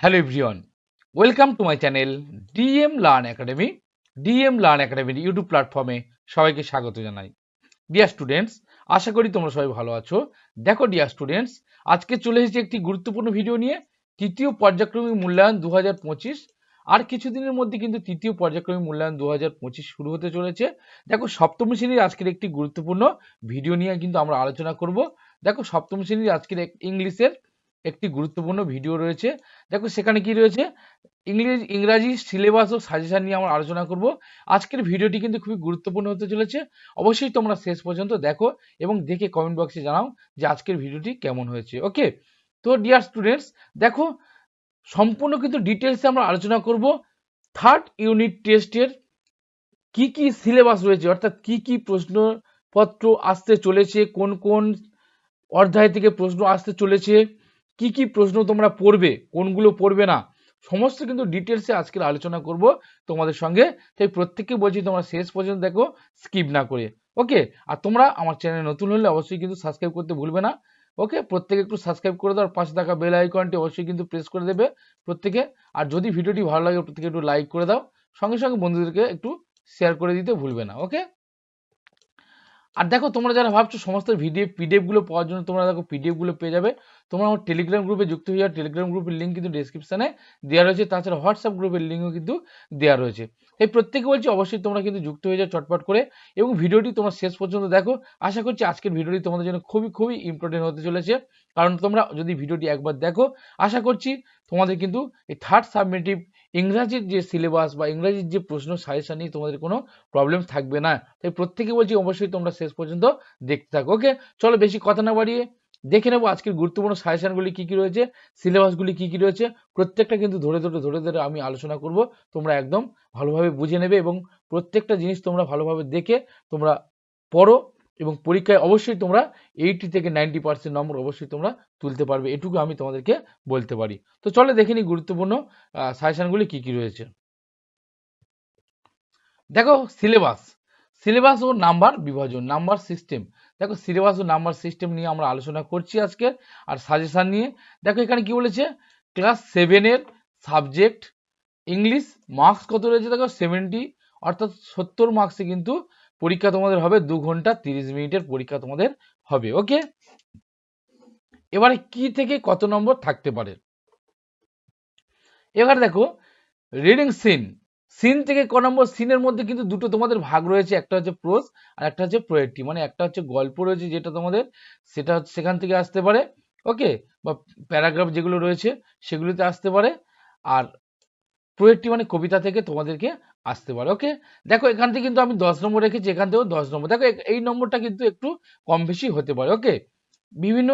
Hello everyone welcome to my channel DM learn academy DM learn একাডেমির YouTube প্ল্যাটফর্মে সবাইকে স্বাগত জানাই। ডিয়ার স্টুডেন্টস আশা করি তোমরা সবাই ভালো আছো। দেখো ডিয়ার স্টুডেন্টস আজকে চলে এসেছি একটি গুরুত্বপূর্ণ ভিডিও নিয়ে, তৃতীয় পর্যায়ক্রমিক মূল্যায়ন দু হাজার পঁচিশ। আর কিছুদিনের মধ্যে কিন্তু তৃতীয় পর্যায়ক্রমিক মূল্যায়ন দু হাজার পঁচিশ শুরু হতে চলেছে। দেখো, সপ্তম শ্রেণির আজকের একটি গুরুত্বপূর্ণ ভিডিও নিয়ে কিন্তু আমরা আলোচনা করব। দেখো, সপ্তম শ্রেণির আজকের ইংলিশের একটি গুরুত্বপূর্ণ ভিডিও রয়েছে। দেখো সেখানে কি রয়েছে? ইংরেজি ইংরাজি সিলেবাস ও সাজেশন নিয়ে আমরা আলোচনা করব। আজকের ভিডিওটি কিন্তু খুবই গুরুত্বপূর্ণ হতে চলেছে। অবশ্যই তোমরা শেষ পর্যন্ত দেখো এবং দেখে কমেন্ট বক্সে জানাও যে আজকের ভিডিওটি কেমন হয়েছে। ওকে তো ডিয়ার স্টুডেন্টস দেখো, সম্পূর্ণ কিন্তু ডিটেলসে আমরা আলোচনা করব। থার্ড ইউনিট টেস্টের কি কি সিলেবাস রয়েছে? অর্থাৎ কি কি প্রশ্নপত্র আসতে চলেছে? কোন কোন অধ্যায় থেকে প্রশ্ন আসতে চলেছে? কি কি প্রশ্ন তোমরা পড়বে, কোনগুলো পড়বে না, সমস্ত কিন্তু ডিটেলসে আজকের আলোচনা করব। তোমাদের সঙ্গে তাই প্রত্যেককে বলছি, তোমরা শেষ পর্যন্ত দেখো স্কিপ না করে। ওকে আর তোমরা আমার চ্যানেল নতুন হলে অবশ্যই কিন্তু সাবস্ক্রাইব করতে ভুলবে না। ওকে প্রত্যেকে একটু সাবস্ক্রাইব করে দাও, আর পাশে থাকা বেল আইকনটি অবশ্যই কিন্তু প্রেস করে দেবে প্রত্যেকে। আর যদি ভিডিওটি ভালো লাগে, প্রত্যেকে একটু লাইক করে দাও। সঙ্গে সঙ্গে বন্ধুদেরকে একটু শেয়ার করে দিতে ভুলবে না ওকে আর দেখো, তোমরা যারা ভাবছ সমস্ত ভিডিও পিডিএফগুলো পাওয়ার জন্য তোমরা দেখো পিডিএফগুলো পেয়ে যাবে। তোমরা আমার টেলিগ্রাম গ্রুপে যুক্ত হয়ে যাও। টেলিগ্রাম গ্রুপের লিঙ্ক কিন্তু ডেসক্রিপশনে দেওয়া রয়েছে। তাছাড়া হোয়াটসঅ্যাপ গ্রুপের লিঙ্কও কিন্তু দেওয়া রয়েছে। এই প্রত্যেকে বলছি, অবশ্যই তোমরা কিন্তু যুক্ত হয়ে যাও চটপট করে এবং ভিডিওটি তোমরা শেষ পর্যন্ত দেখো। আশা করছি আজকের ভিডিওটি তোমাদের জন্য খুবই খুবই ইম্পর্টেন্ট হতে চলেছে। কারণ তোমরা যদি ভিডিওটি একবার দেখো, আশা করছি তোমাদের কিন্তু এই থার্ড সাবমিটিভ ইংরাজির যে সিলেবাস বা ইংরাজির যে প্রশ্ন সাজেশন নিয়ে তোমাদের কোনো প্রবলেম থাকবে না। তাই প্রত্যেকে বলছি অবশ্যই তোমরা শেষ পর্যন্ত দেখতে থাকো ওকে চলো বেশি কথা না বাড়িয়ে দেখে নেব আজকের গুরুত্বপূর্ণ সাজেশনগুলি কী কী রয়েছে সিলেবাসগুলি কী কী রয়েছে। প্রত্যেকটা কিন্তু ধরে ধরে ধরে ধরে আমি আলোচনা করব, তোমরা একদম ভালোভাবে বুঝে নেবে এবং প্রত্যেকটা জিনিস তোমরা ভালোভাবে দেখে তোমরা পড়ো এবং পরীক্ষায় অবশ্যই তোমরা এইটি থেকে নাইনটি পার্সেন্ট নম্বর অবশ্যই তোমরা তুলতে পারবে। এটুকু আমি তোমাদেরকে বলতে পারি। তো চলো দেখে গুরুত্বপূর্ণ সাজেশনগুলি কী কী রয়েছে। দেখো সিলেবাস সিলেবাস ও নাম্বার বিভাজন নাম্বার সিস্টেম দেখো সিলেবাস ও নাম্বার সিস্টেম নিয়ে আমরা আলোচনা করছি আজকে, আর সাজেশন নিয়ে। দেখো এখানে কি বলেছে? ক্লাস সেভেনের সাবজেক্ট ইংলিশ মার্কস কত রয়েছে? দেখো সেভেন্টি অর্থাৎ সত্তর মার্কসে কিন্তু পরীক্ষা তোমাদের হবে দু ঘণ্টা তিরিশ মিনিটের পরীক্ষা তোমাদের হবে ওকে এবারে কি থেকে কত নম্বর থাকতে পারে? এবার দেখো রিডিং সিন সিন থেকে ক নম্বর? সিনের মধ্যে কিন্তু দুটো তোমাদের ভাগ রয়েছে, একটা হচ্ছে প্রোজ আর একটা হচ্ছে প্রোয়েট্রি মানে একটা হচ্ছে গল্প রয়েছে যেটা তোমাদের, সেটা হচ্ছে সেখান থেকে আসতে পারে ওকে বা প্যারাগ্রাফ যেগুলো রয়েছে সেগুলোতে আসতে পারে, আর প্রোয়েট্রি মানে কবিতা থেকে তোমাদেরকে আসতে পারে। ওকে দেখো, এখান থেকে কিন্তু আমি দশ নম্বর রেখেছি, এখান থেকেও দশ নম্বর। দেখো এই নম্বরটা কিন্তু একটু কম বেশি হতে পারে। ওকে বিভিন্ন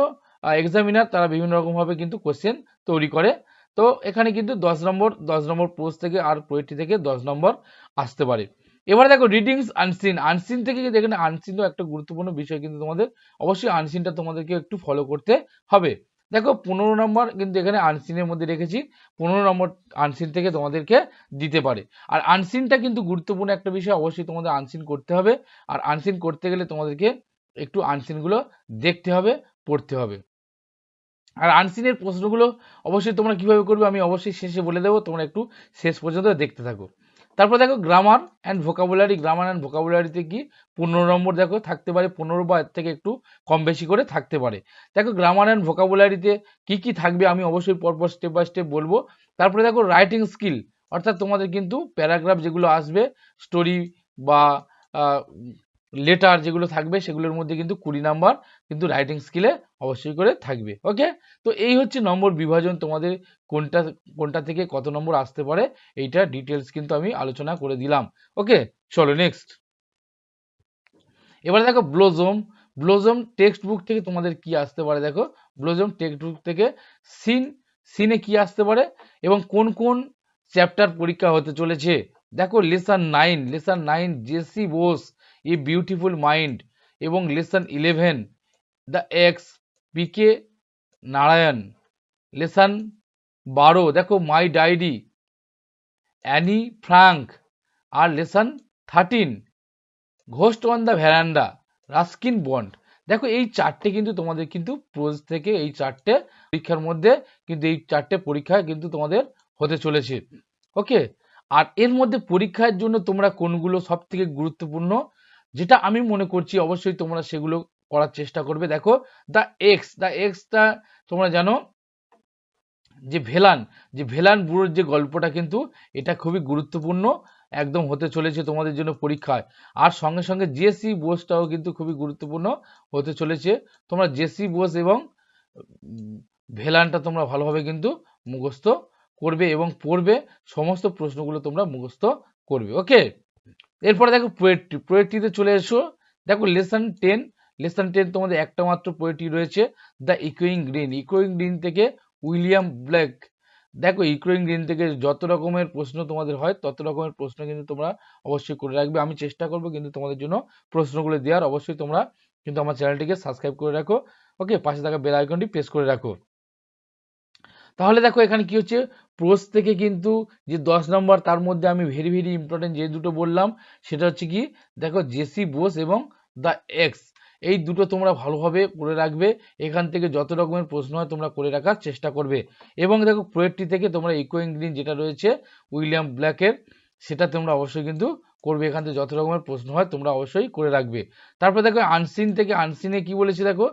এক্সামিনার তারা বিভিন্ন রকমভাবে কিন্তু কোশ্চেন তৈরি করে। তো এখানে কিন্তু দশ নম্বর দশ নম্বর পোস্ট থেকে আর পোয়েট্রি থেকে দশ নম্বর আসতে পারে। এবারে দেখো রিডিংস আনসিন আনসিন থেকে কিন্তু এখানে আনসিনও একটা গুরুত্বপূর্ণ বিষয় কিন্তু তোমাদের অবশ্যই আনসিনটা তোমাদেরকে একটু ফলো করতে হবে। দেখো পনেরো নম্বর কিন্তু এখানে আনসিনের মধ্যে রেখেছি। পনেরো নম্বর আনসিন থেকে তোমাদেরকে দিতে পারে। আর আনসিনটা কিন্তু গুরুত্বপূর্ণ একটা বিষয়, অবশ্যই তোমাদের আনসিন করতে হবে। আর আনসিন করতে গেলে তোমাদেরকে একটু আনসিনগুলো দেখতে হবে, পড়তে হবে। আর আনসিনের প্রশ্নগুলো অবশ্যই তোমরা কীভাবে করবে আমি অবশ্যই শেষে বলে দেবো। তোমরা একটু শেষ পর্যন্ত দেখতে থাকো। তারপর দেখো grammar and vocabulary grammar and ভোকাবুলারিতে কি পনেরো নম্বর দেখো থাকতে পারে, পনেরো বা এর থেকে একটু কম বেশি করে থাকতে পারে। দেখো গ্রামার অ্যান্ড ভোকাবুলারিতে কি কি থাকবে আমি অবশ্যই পরপর স্টেপ বাই স্টেপ বলব। তারপরে দেখো রাইটিং স্কিল অর্থাৎ তোমাদের কিন্তু প্যারাগ্রাফ যেগুলো আসবে স্টোরি বা লেটার যেগুলো থাকবে সেগুলোর মধ্যে কিন্তু কুড়ি নাম্বার কিন্তু রাইটিং স্কিলে অবশ্যই করে থাকবে ওকে তো এই হচ্ছে নম্বর বিভাজন, তোমাদের কোনটা কোনটা থেকে কত নম্বর আসতে পারে এইটা ডিটেলস কিন্তু আমি আলোচনা করে দিলাম ওকে চলো নেক্সট এবারে দেখো ব্লোজম ব্লোজম টেক্সট বুক থেকে তোমাদের কি আসতে পারে দেখো? ব্লোজম টেক্সট বুক থেকে সিন সিনে কি আসতে পারে এবং কোন কোন চ্যাপ্টার পরীক্ষা হতে চলেছে? দেখো lesson nine lesson nine JC Bose a beautiful mind এবং lesson eleven the axe PK Narayan lesson বারো দেখো my diary Anne Frank R lesson thirteen ghost on the veranda Ruskin Bond দেখো এই চারটে কিন্তু তোমাদের কিন্তু প্রোজ থেকে এই চারটে পরীক্ষার মধ্যে কিন্তু এই চারটে পরীক্ষা কিন্তু তোমাদের হতে চলেছে। ওকে আর এর মধ্যে পরীক্ষার জন্য তোমরা কোনগুলো সব থেকে গুরুত্বপূর্ণ যেটা আমি মনে করছি অবশ্যই তোমরা সেগুলো করার চেষ্টা করবে। দেখো দ্য এক্স দ্য এক্সটা তোমরা জানো যে ভেলান যে ভেলান বুড়োর যে গল্পটা কিন্তু এটা খুবই গুরুত্বপূর্ণ, একদম হতে চলেছে তোমাদের জন্য পরীক্ষায়। আর সঙ্গে সঙ্গে জেসি বোসটাও কিন্তু খুবই গুরুত্বপূর্ণ হতে চলেছে। তোমরা জেসি বোস এবং ভেলানটা তোমরা ভালোভাবে কিন্তু মুখস্থ করবে এবং পড়বে, সমস্ত প্রশ্নগুলো তোমরা মুখস্থ করবে। ওকে এরপরে দেখো পোয়েট্রি পোয়েট্রিতে চলে এসো। দেখো লেসন টেন লেসন টেন তোমাদের একটা মাত্র পোয়েট্রি রয়েছে দ্য ইকোয়িং গ্রিন ইকোয়িং গ্রিন থেকে উইলিয়াম ব্ল্যাক। দেখো ইকোয়িং গ্রিন থেকে যত রকমের প্রশ্ন তোমাদের হয়, তত রকমের প্রশ্ন কিন্তু তোমরা অবশ্যই করে রাখবে। আমি চেষ্টা করব কিন্তু তোমাদের জন্য প্রশ্নগুলো দেওয়ার। অবশ্যই তোমরা কিন্তু আমার চ্যানেলটিকে সাবস্ক্রাইব করে রাখো। ওকে পাশে থাকা বেল আইকনটি প্রেস করে রাখো। তাহলে দেখো এখানে কি হচ্ছে? প্রোস থেকে কিন্তু যে দশ নম্বর, তার মধ্যে আমি ভেরি ভেরি ইম্পর্টেন্ট যে দুটো বললাম, সেটা হচ্ছে কি, দেখো জেসি বোস এবং দ্য এক্স এই দুটো তোমরা ভালোভাবে করে রাখবে, এখান থেকে যত রকমের প্রশ্ন হয় তোমরা করে রাখার চেষ্টা করবে। এবং দেখো পোয়েট্রি থেকে তোমরা ইকোয়িং গ্রিন যেটা রয়েছে উইলিয়াম ব্ল্যাকের সেটা তোমরা অবশ্যই কিন্তু করবে, এখান থেকে যত রকমের প্রশ্ন হয় তোমরা অবশ্যই করে রাখবে। তারপর দেখো আনসিন থেকে আনসিনে কি বলেছে দেখো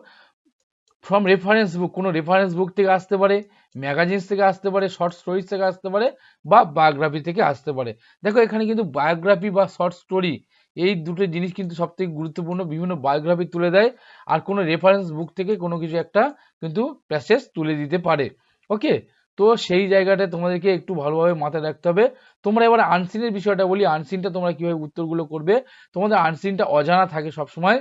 ফ্রম রেফারেন্স বুক কোনো রেফারেন্স বুক থেকে আসতে পারে ম্যাগাজিনস থেকে আসতে পারে শর্ট স্টোরিজ থেকে আসতে পারে, বা বায়োগ্রাফি থেকে আসতে পারে। দেখো, এখানে কিন্তু বায়োগ্রাফি বা শর্ট স্টোরি এই দুটো জিনিস কিন্তু সব থেকে গুরুত্বপূর্ণ। বিভিন্ন বায়োগ্রাফি তুলে দেয়, আর কোনো রেফারেন্স বুক থেকে কোনো কিছু একটা কিন্তু প্যাসেজ তুলে দিতে পারে। ওকে তো সেই জায়গাটা তোমাদেরকে একটু ভালোভাবে মাথায় রাখতে হবে। তোমরা এবার আনসিনের বিষয়টা বলি। আনসিনটা তোমরা কীভাবে উত্তরগুলো করবে? তোমাদের আনসিনটা অজানা থাকে সবসময়।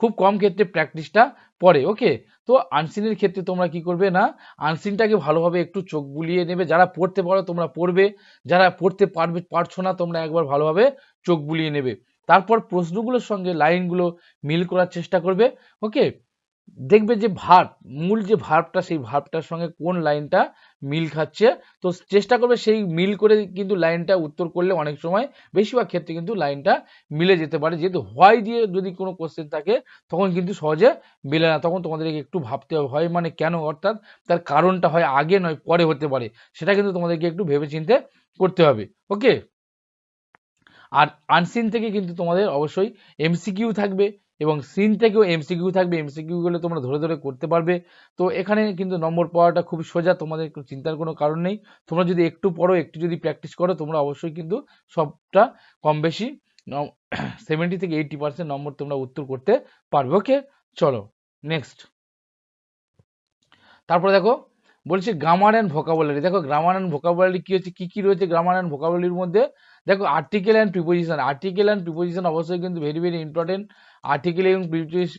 খুব কম ক্ষেত্রে প্র্যাকটিসটা পড়ে ওকে তো আনসিনের ক্ষেত্রে তোমরা কি করবে না? আনসিনটাকে ভালোভাবে একটু চোখ বুলিয়ে নেবে। যারা পড়তে পারো, তোমরা পড়বে। যারা পড়তে পারবে, পারছ না, তোমরা একবার ভালোভাবে চোখ বুলিয়ে নেবে। তারপর প্রশ্নগুলোর সঙ্গে লাইনগুলো মিল করার চেষ্টা করবে ওকে দেখবে যে ভার্ব মূল যে ভার্বটা সেই ভার্বটার সঙ্গে কোন লাইনটা মিল খাচ্ছে? তো চেষ্টা করবে সেই মিল করে কিন্তু লাইনটা উত্তর করলে অনেক সময় বেশিরভাগ ক্ষেত্রে কিন্তু লাইনটা মিলে যেতে পারে। যেহেতু হয় দিয়ে যদি কোনো কোশ্চেন থাকে, তখন কিন্তু সহজে মিলে না। তখন তোমাদেরকে একটু ভাবতে হবে হয় মানে কেন? অর্থাৎ তার কারণটা হয় আগে নয়, পরে হতে পারে। সেটা কিন্তু তোমাদেরকে একটু ভেবে চিন্তে করতে হবে ওকে আর আনসিন থেকে কিন্তু তোমাদের অবশ্যই এমসিকিউ থাকবে। এবং সিন থেকেও এমসিকিউ থাকবে। এমসিকিউ গুলো তোমরা ধরে ধরে করতে পারবে। তো এখানে কিন্তু নম্বর পাওয়াটা খুব সোজা, তোমাদের চিন্তার কোনো কারণ নেই। তোমরা যদি একটু পড়ো, একটু যদি প্র্যাকটিস করো, তোমরা অবশ্যই কিন্তু সবটা কম বেশি সেভেন্টি থেকে এইটি পার্সেন্ট নম্বর তোমরা উত্তর করতে পারবে। ওকে চলো নেক্সট তারপরে দেখো, বলছি গ্রামার অ্যান্ড ভোকাবুলারি দেখো গ্রামার অ্যান্ড ভোকাবুলারি কি হচ্ছে? কি কি রয়েছে গ্রামার অ্যান্ড ভোকাবুলারির মধ্যে? দেখো article and preposition article and preposition অবশ্যই কিন্তু ভেরি ভেরি ইম্পর্টেন্ট আর্টিকেল এবং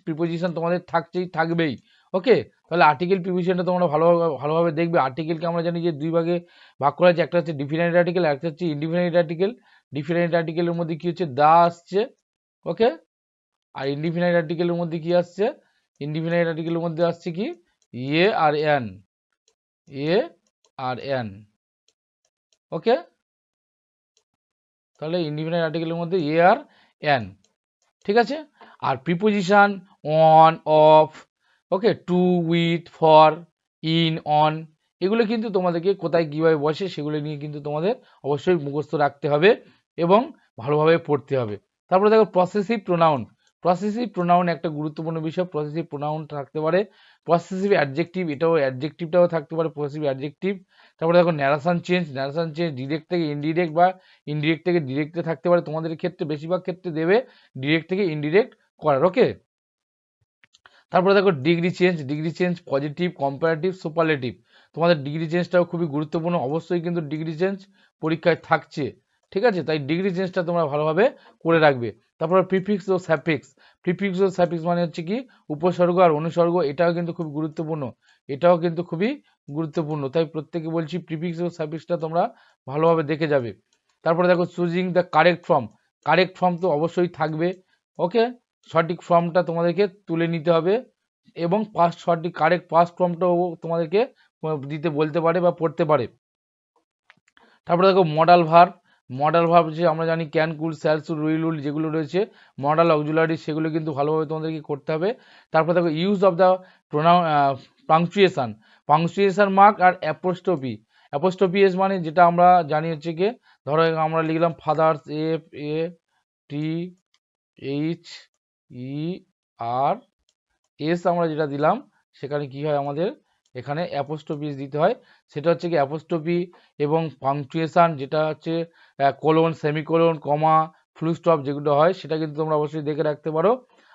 প্রিপোজিশন তোমাদের থাকছেই, থাকবেই। ওকে তাহলে আর্টিকেল প্রিপোজিশনটা তোমরা ভালোভাবে ভালোভাবে দেখবে। আর্টিকেলকে আমরা জানি যে দুই ভাগে ভাগ করা আছে একটা হচ্ছে ডিফিনাইট আর্টিকেল একটা হচ্ছে ইনডিফিনাইট আর্টিকেল ডিফিনাইট আর্টিকেলের মধ্যে কী হচ্ছে? দা আসছে। ওকে আর ইনডিফিনাইট আর্টিকেলের মধ্যে কি আসছে? ইনডিফিনাইট আর্টিকেলের মধ্যে আসছে কি? এ আর এন এ আর এন ওকে তাহলে ইন্ডিপেন্ডেন্ট আর্টিকেলের মধ্যে এ আর এন ঠিক আছে? আর preposition on of okay to with for in on এগুলো কিন্তু তোমাদেরকে কোথায় কীভাবে বসে সেগুলো নিয়ে কিন্তু তোমাদের অবশ্যই মুখস্থ রাখতে হবে এবং ভালোভাবে পড়তে হবে। তারপরে দেখো প্রসেসিভ প্রোনাউন প্রসেসিভ প্রোনাউন একটা গুরুত্বপূর্ণ বিষয়। প্রসেসিভ প্রোনাউন থাকতে পারে প্রসেসিভ অ্যাডজেক্টিভ এটাও অ্যাডজেক্টিভটাও থাকতে পারে প্রসেসিভ অ্যাডজেক্টিভ তারপরে দেখো narration change narration change direct থেকে ইনডিরেক্ট বা ইনডিরেক্ট থেকে ডিরেক্টে থাকতে পারে। তোমাদের ক্ষেত্রে, বেশিরভাগ ক্ষেত্রে দেবে ডিরেক্ট থেকে ইনডিরেক্ট করার ওকে তারপরে দেখো degree change degree change positive comparative superlative তোমাদের ডিগ্রি চেঞ্জটাও খুবই গুরুত্বপূর্ণ, অবশ্যই কিন্তু ডিগ্রি চেঞ্জ পরীক্ষায় থাকছে, ঠিক আছে? তাই ডিগ্রি চেঞ্জটা তোমরা ভালোভাবে করে রাখবে। তারপরে প্রিফিক্স ও স্যাফিক্স প্রিফিক্স ও স্যাফিক্স মানে হচ্ছে কি? উপসর্গ আর অনুসর্গ, এটাও কিন্তু খুব গুরুত্বপূর্ণ, এটাও কিন্তু খুবই গুরুত্বপূর্ণ। তাই প্রত্যেকে বলছি প্রিফিক্স ও সাফিক্সটা তোমরা ভালোভাবে দেখে যাবে। তারপরে দেখো choosing the correct form correct form তো অবশ্যই থাকবে ওকে সঠিক ফর্মটা তোমাদেরকে তুলে নিতে হবে এবং পাস্ট সঠিক কারেক্ট পাস্ট ফর্মটাও তোমাদেরকে দিতে বলতে পারে বা পড়তে পারে। তারপরে দেখো মডাল ভার মডাল ভাব যে আমরা জানি ক্যান কুল স্যালসুল রুইলুল যেগুলো রয়েছে মডাল অক্সুলারি সেগুলো কিন্তু ভালোভাবে তোমাদেরকে করতে হবে। তারপর দেখো use of the pronoun punctuation punctuation mark R apostrophe apostrophe S মানে যেটা আমরা জানি হচ্ছে কি, ধরো আমরা লিখলাম father's F A T H E, R, S আমরা যেটা দিলাম, সেখানে কি হয় আমাদের? এখানে অ্যাপোস্টপি দিতে হয়। সেটা হচ্ছে কি অ্যাপোস্টপি এবং পাংচুয়েশন যেটা হচ্ছে colon semicolon comma full stop যেগুলো হয়, সেটা কিন্তু তোমরা অবশ্যই দেখে রাখতে পারো।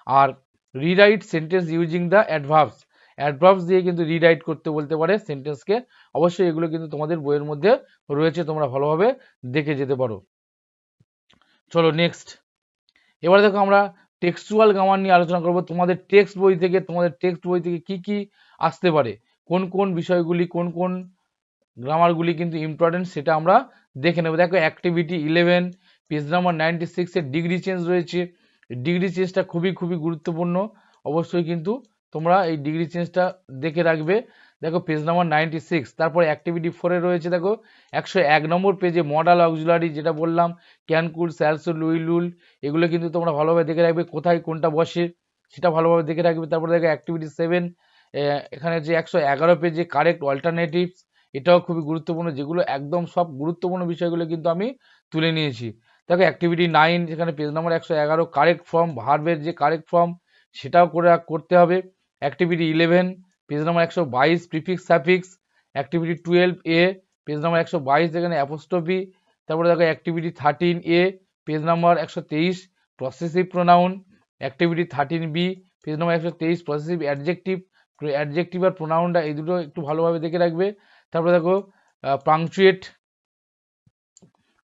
আর rewrite sentence using the adverbs adverbs দিয়ে কিন্তু রিরাইট করতে বলতে পারে সেন্টেন্সকে অবশ্যই এগুলো কিন্তু তোমাদের বইয়ের মধ্যে রয়েছে, তোমরা ভালোভাবে দেখে যেতে পারো। চলো নেক্সট এবারে দেখো আমরা টেক্সচুয়াল গ্রামার নিয়ে আলোচনা করব। তোমাদের টেক্সট বই থেকে, তোমাদের টেক্সট বই থেকে কি কি আসতে পারে? কোন কোন বিষয়গুলি, কোন কোন গ্রামারগুলি কিন্তু ইম্পর্টেন্ট সেটা আমরা দেখে নেব। দেখো activity eleven page number ninety সিক্সের ডিগ্রি চেঞ্জ রয়েছে। ডিগ্রি চেঞ্জটা খুবই খুবই গুরুত্বপূর্ণ। অবশ্যই কিন্তু তোমরা এই ডিগ্রি চেঞ্জটা দেখে রাখবে। দেখো পেজ নাম্বার নাইনটি সিক্স তারপর অ্যাক্টিভিটি ফোরে রয়েছে দেখো, একশো এক নম্বর পেজে মডাল অক্সুলারি যেটা বললাম ক্যানকুল স্যালসুল লুইলুল এগুলো কিন্তু তোমরা ভালোভাবে দেখে রাখবে, কোথায় কোনটা বসে সেটা ভালোভাবে দেখে রাখবে, তারপরে দেখো অ্যাক্টিভিটি সেভেন এখানে যে একশো এগারো পেজে কারেক্ট অল্টারনেটিভস এটাও খুবই গুরুত্বপূর্ণ, যেগুলো একদম সব গুরুত্বপূর্ণ বিষয়গুলো কিন্তু আমি তুলে নিয়েছি। দেখো অ্যাক্টিভিটি নাইন যেখানে পেজ নাম্বার একশো এগারো কারেক্ট ফর্ম ভার্বের যে কারেক্ট ফর্ম সেটাও করে, করতে হবে। অ্যাক্টিভিটি ইলেভেন পেজ নাম্বার একশো বাইশ prefix suffix activity twelve A page number একশো বাইশ যেখানে অ্যাপোস্টপি তারপরে দেখো activity thirteen A page number একশো তেইশ possessive pronoun activity thirteen B page number একশো তেইশ প্রসেসিভ অ্যাডজেক্টিভ অ্যাডজেক্টিভ আর প্রোনাউনটা এই দুটো একটু ভালোভাবে দেখে রাখবে। তারপরে দেখো পাংচুয়েট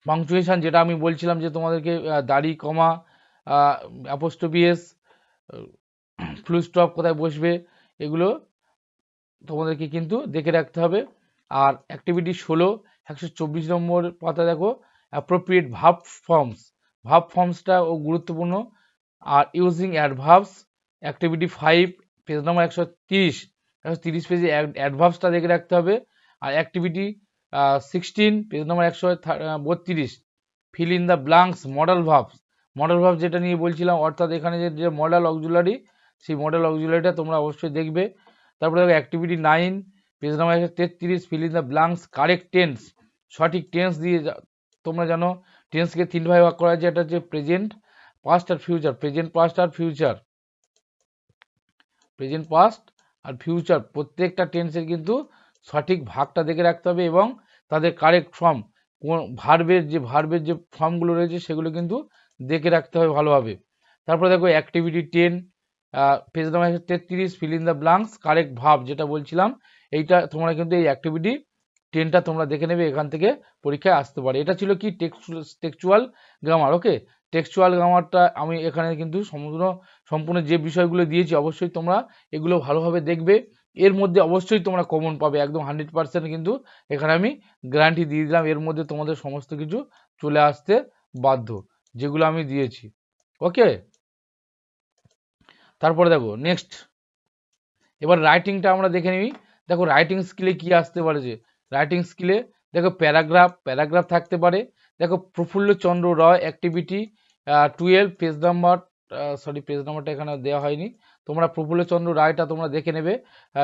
পাংচুয়েশান যেটা আমি বলছিলাম যে তোমাদেরকে দাড়ি, কমা অ্যাপোস্টোপিএস ফ্লু স্টপ কোথায় বসবে, এগুলো তোমাদেরকে কিন্তু দেখে রাখতে হবে। আর অ্যাক্টিভিটি ষোলো, একশো চব্বিশ নম্বর পাতা দেখো অ্যাপ্রোপ্রিয়েট ভাব ফর্মস ভাব ফর্মসটা ও গুরুত্বপূর্ণ। আর using adverbs activity five page number একশো তিরিশ। একশো তিরিশ পেজে অ্যাডভার্বসটা দেখে রাখতে হবে। আর অ্যাক্টিভিটি সিক্সটিন পেজ নম্বর একশো বত্রিশ। Fill in the blanks model verbs model verb যেটা নিয়ে বলছিলাম, অর্থাৎ এখানে যে যে মডেল অক্সুলারি সেই মডেল অক্সুলারিটা তোমরা অবশ্যই দেখবে। তারপরে দেখো অ্যাক্টিভিটি নাইন পেজ নাম্বার একশো তেত্রিশ fill in the blanks correct tense সঠিক টেন্স দিয়ে তোমরা জানো টেন্সকে তিন ভাগে ভাগ করা হয়েছে, এটা হচ্ছে প্রেজেন্ট পাস্ট আর ফিউচার প্রেজেন্ট পাস্ট আর ফিউচার প্রেজেন্ট পাস্ট আর ফিউচার প্রত্যেকটা টেন্সের কিন্তু সঠিক ভাগটা দেখে রাখতে হবে এবং তাদের কারেক্ট ফর্ম কোন ভার্বের যে ভার্বের যে ফর্মগুলো রয়েছে, সেগুলো কিন্তু দেখে রাখতে হবে ভালোভাবে। তারপরে দেখো অ্যাক্টিভিটি টেন পেজ নাম্বার তেত্রিশ fill in the blanks correct ভাব যেটা বলছিলাম, এইটা তোমরা কিন্তু এই অ্যাক্টিভিটি টেনটা তোমরা দেখে নেবে, এখান থেকে পরীক্ষায় আসতে পারে। এটা ছিল কি? টেক্সচুয়াল গ্রামার ওকে টেক্সচুয়াল গ্রামারটা আমি এখানে কিন্তু সম্পূর্ণ সম্পূর্ণ যে বিষয়গুলো দিয়েছি, অবশ্যই তোমরা এগুলো ভালোভাবে দেখবে। এর মধ্যে অবশ্যই তোমরা কমন পাবে, একদম হান্ড্রেড পার্সেন্ট কিন্তু এখানে আমি গ্যারান্টি দিয়ে দিলাম, এর মধ্যে তোমাদের সমস্ত কিছু চলে আসতে বাধ্য, যেগুলো আমি দিয়েছি। ওকে তারপরে দেখো নেক্সট এবার রাইটিংটা আমরা দেখে নিই। দেখো রাইটিং স্কিলে কি আসতে পারে যে রাইটিং স্কিলে দেখো প্যারাগ্রাফ প্যারাগ্রাফ থাকতে পারে। দেখো Prafullachandra Roy activity twelve page number sorry page নাম্বারটা এখানে দেওয়া হয়নি। তোমরা প্রফুল্লচন্দ্র রায়টা তোমরা দেখে নেবে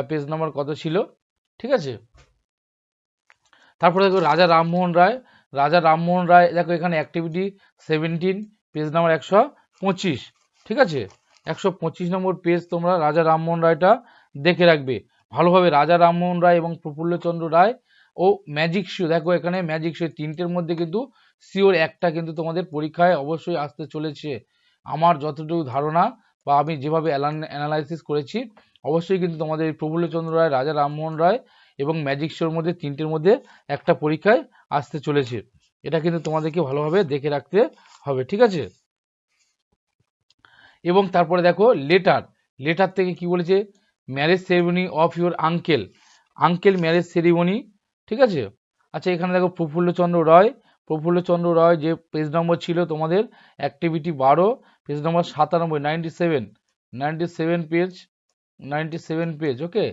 পেজ নাম্বার কত ছিল, ঠিক আছে? তারপরে দেখো, রাজা রামমোহন রায়। রাজা রামমোহন রায়, দেখো এখানে অ্যাক্টিভিটি সেভেন্টিন পেজ নাম্বার একশো পঁচিশ, ঠিক আছে? একশো পঁচিশ নম্বর পেজ তোমরা রাজা রামমোহন রায়টা দেখে রাখবে। ভালোভাবে রাজা রামমোহন রায় এবং প্রফুল্লচন্দ্র রায় ও ম্যাজিক শো দেখো এখানে ম্যাজিক শো তিনটের মধ্যে কিন্তু সিওর একটা কিন্তু তোমাদের পরীক্ষায় অবশ্যই আসতে চলেছে। আমার যতটুকু ধারণা বা আমি যেভাবে অ্যানালাইসিস করেছি, অবশ্যই কিন্তু তোমাদের এই প্রফুল্লচন্দ্র রায়, রাজা রামমোহন রায় এবং ম্যাজিক শোর মধ্যে তিনটের মধ্যে একটা পরীক্ষায় আসতে চলেছে। এটা কিন্তু তোমাদেরকে ভালোভাবে দেখে রাখতে হবে, ঠিক আছে? এবং তারপরে দেখো লেটার লেটার থেকে কি বলেছে? Marriage ceremony of your uncle uncle marriage ceremony ঠিক আছে? আচ্ছা এখানে দেখো প্রফুল্লচন্দ্র রয় প্রফুল্লচন্দ্র রয় যে পেজ নম্বর ছিল তোমাদের অ্যাক্টিভিটি বারো পেজ নম্বর সাতানব্বই ninety seven ninety seven page ninety seven page okay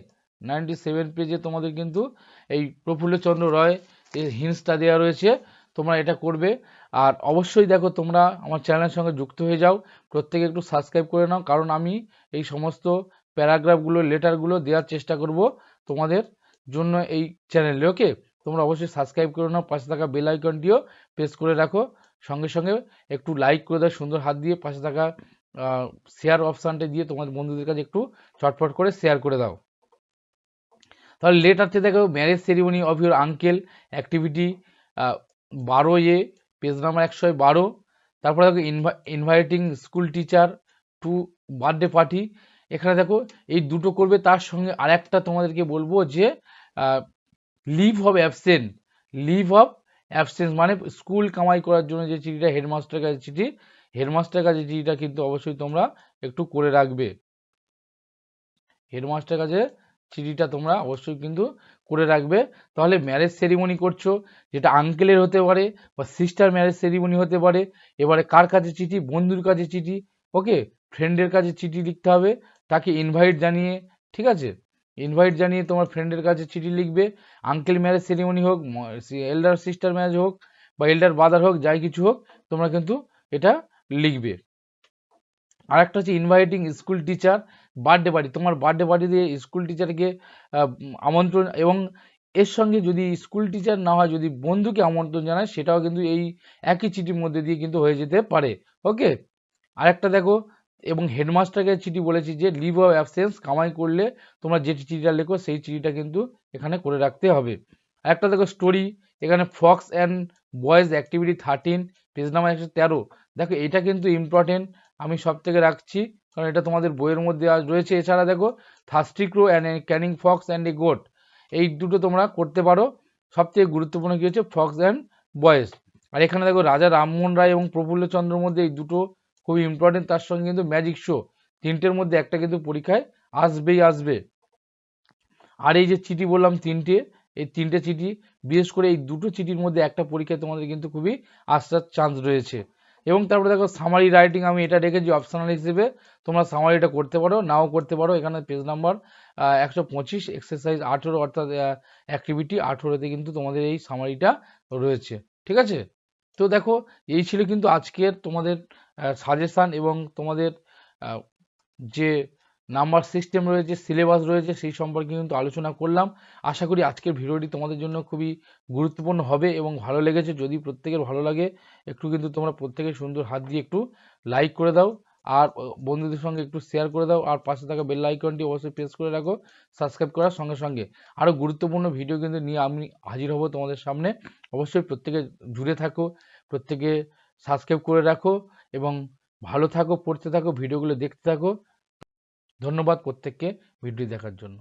ninety seven পেজে তোমাদের কিন্তু এই প্রফুল্লচন্দ্র রয় এই হিন্সটা দেওয়া রয়েছে, তোমরা এটা করবে। আর অবশ্যই দেখো তোমরা আমার চ্যানেলের সঙ্গে যুক্ত হয়ে যাও। প্রত্যেকে একটু সাবস্ক্রাইব করে নাও, কারণ আমি এই সমস্ত প্যারাগ্রাফগুলো লেটারগুলো দেওয়ার চেষ্টা করব তোমাদের জন্য এই চ্যানেলে ওকে তোমরা অবশ্যই সাবস্ক্রাইব করে নাও, পাশে থাকা বেল আইকনটিও প্রেস করে রাখো। সঙ্গে সঙ্গে একটু লাইক করে দাও, সুন্দর হাত দিয়ে পাশে থাকা শেয়ার অপশানটা দিয়ে তোমাদের বন্ধুদের কাছে একটু চটপট করে শেয়ার করে দাও। তাহলে লেটারতে দেখো marriage ceremony of your uncle activity বারো এ পেজ নাম্বার একশো বারো। তারপরে দেখো inviting school teacher to birthday party এখানে দেখো এই দুটো করবে, তার সঙ্গে আরেকটা তোমাদেরকে বলব যে leave of absent leave of absence মানে স্কুল কামাই করার জন্য যে চিঠিটা হেডমাস্টারের কাছে চিঠি হেডমাস্টারের কাছে চিঠিটা কিন্তু অবশ্যই তোমরা একটু করে রাখবে। হেডমাস্টারের কাছে চিঠিটা তোমরা অবশ্যই কিন্তু করে রাখবে। তাহলে ম্যারেজ সেরিমনি করছ, যেটা আঙ্কেলের হতে পারে বা সিস্টার ম্যারেজ সেরিমনি হতে পারে। এবারে কার কাছে চিঠি? বন্ধুর কাছে চিঠি। ওকে ফ্রেন্ডের কাছে চিঠি লিখতে হবে। তাকে ইনভাইট জানিয়ে, ঠিক আছে? ইনভাইট জানিয়ে তোমার ফ্রেন্ডের কাছে চিঠি লিখবে। আঙ্কেল ম্যারেজ সেরিমনি হোক এল্ডার সিস্টার ম্যারেজ হোক বা এল্ডার বাদার হোক, যাই কিছু হোক, তোমরা কিন্তু এটা লিখবে। আর একটা হচ্ছে inviting school teacher birthday party তোমার বার্থডে পার্টিতে স্কুল টিচারকে আমন্ত্রণ এবং এর সঙ্গে যদি স্কুল টিচার না হয়, যদি বন্ধুকে আমন্ত্রণ জানায়, সেটাও কিন্তু এই একই চিঠির মধ্যে দিয়ে কিন্তু হয়ে যেতে পারে। ওকে আরেকটা দেখো, এবং হেডমাস্টারকে চিঠি বলেছি যে লিভ অফ অ্যাবসেন্স কামাই করলে তোমরা যে চিঠিটা লেখো, সেই চিঠিটা কিন্তু এখানে করে রাখতে হবে। একটা দেখো স্টোরি এখানে fox and boys activity thirteen page number একশো তেরো। দেখো, এটা কিন্তু ইম্পর্টেন্ট আমি সব থেকে রাখছি। কারণ এটা তোমাদের বইয়ের মধ্যে আজ রয়েছে। এছাড়া দেখো thirsty crow and cunning fox and a goat এই দুটো তোমরা করতে পারো। সবথেকে গুরুত্বপূর্ণ কী হচ্ছে? ফক্স অ্যান্ড বয়েস আর এখানে দেখো, রাজা রামমোহন রায় এবং প্রফুল্লচন্দ্রের মধ্যে এই দুটো খুবই ইম্পর্টেন্ট তার সঙ্গে কিন্তু ম্যাজিক শো তিনটের মধ্যে একটা কিন্তু পরীক্ষায় আসবেই আসবে। আর এই যে চিঠি বললাম তিনটে, এই তিনটে চিঠি, বিশেষ করে এই দুটো চিঠির মধ্যে একটা পরীক্ষায় তোমাদের কিন্তু খুবই আসার চান্স রয়েছে। এবং তারপরে দেখো সামারি রাইটিং আমি এটা রেখেছি অপশনাল হিসেবে। তোমরা সামারিটা করতে পারো, নাও করতে পারো। এখানে পেজ নাম্বার একশো পঁচিশ এক্সারসাইজ আঠেরো, অর্থাৎ অ্যাক্টিভিটি আঠেরোতে কিন্তু তোমাদের এই সামারিটা রয়েছে। ঠিক আছে? তো দেখো, এই ছিল কিন্তু আজকের তোমাদের সাজেশান এবং তোমাদের যে নাম্বার সিস্টেম রয়েছে সিলেবাস রয়েছে, সেই সম্পর্কে কিন্তু আলোচনা করলাম। আশা করি আজকের ভিডিওটি তোমাদের জন্য খুবই গুরুত্বপূর্ণ হবে এবং ভালো লেগেছে। যদি প্রত্যেকের ভালো লাগে, একটু কিন্তু তোমরা প্রত্যেকে সুন্দর হাত দিয়ে একটু লাইক করে দাও আর বন্ধুদের সঙ্গে একটু শেয়ার করে দাও আর পাশে থাকা বেল আইকনটি অবশ্যই প্রেস করে রাখো সাবস্ক্রাইব করার সঙ্গে সঙ্গে। আরও গুরুত্বপূর্ণ ভিডিও কিন্তু নিয়ে আমি হাজির হব তোমাদের সামনে। অবশ্যই প্রত্যেকে জুড়ে থাকো, প্রত্যেকে সাবস্ক্রাইব করে রাখো এবং ভালো থাকো, পড়তে থাকো ভিডিওগুলো দেখতে থাকো। ধন্যবাদ প্রত্যেককে ভিডিও দেখার জন্য।